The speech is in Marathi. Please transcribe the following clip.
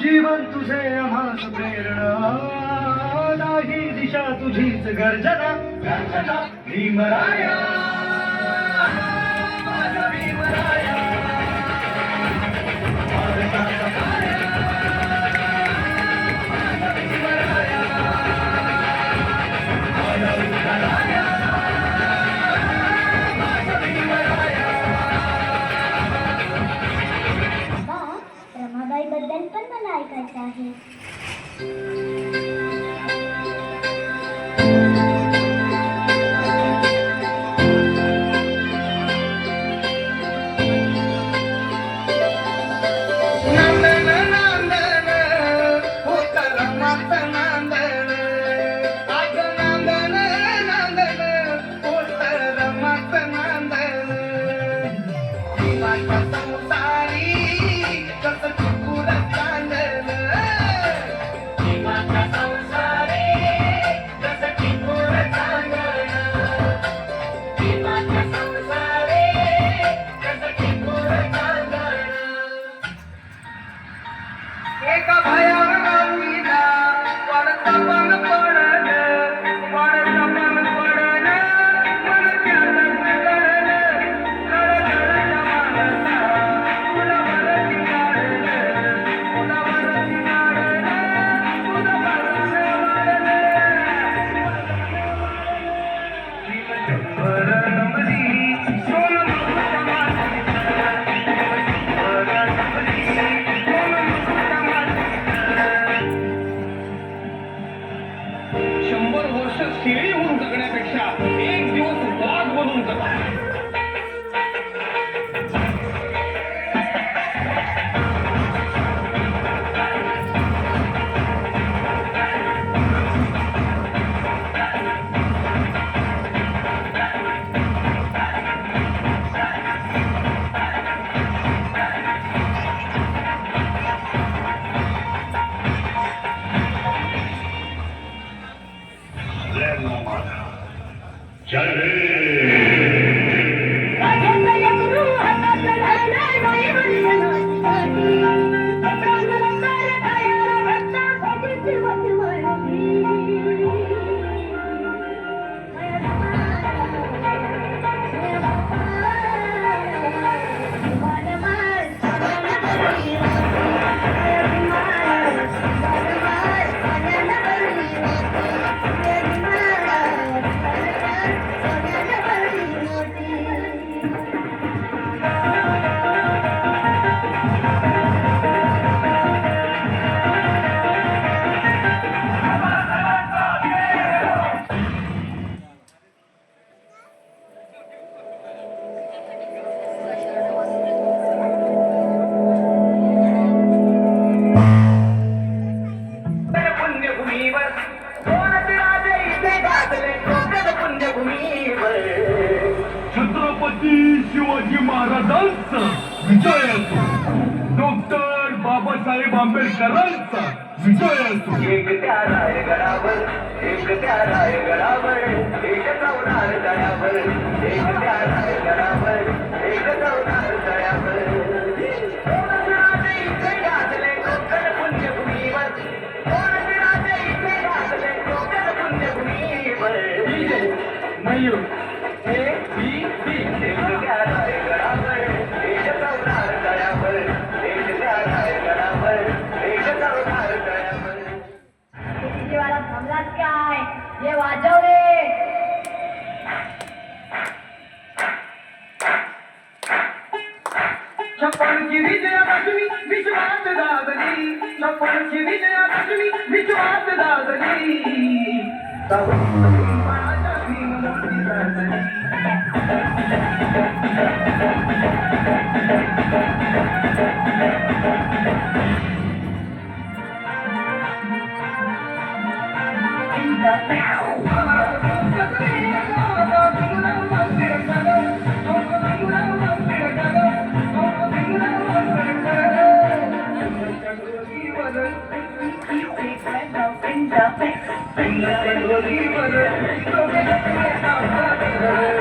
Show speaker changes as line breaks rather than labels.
जीवन तुझे आम्हास प्रेरणा. नाही दिशा तुझीच गर्जना. गर्जना. भीमराया.
रमाबाई बद्दल पण मला ऐकायचं आहे.
que eu のまだ。じゃ
छत्रपती शिवाजी महाराजांचा विजय असो डॉक्टर बाबासाहेब आंबेडकरांचा विजय असो
एक त्या रायगडावर एक त्या रायगडावर एक जाऊनार तळ्यावर एक त्या रायगडावर एक जाऊनार तळ्यावर
मयूर
बी
काय? हे वाजव रे
छप्पनची विजयादशमी विश्वात दादली. छप्पनची विजयादशमी विश्वात दादली. Wow. भीममूर्ती दादली